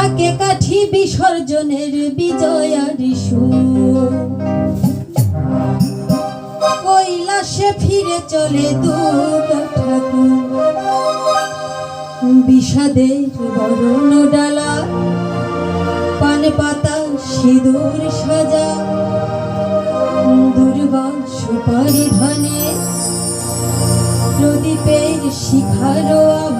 থাকে কাঠি বিসর্জনের বিজয়ার কৈলাসে ফিরে চলে দুর্গা ঠাকুর। বিষাদের বরণ ডালা, পান পাতা, সিঁদুর সাজা দুর্বা সুপারি ধানে প্রদীপের শিখারো আভা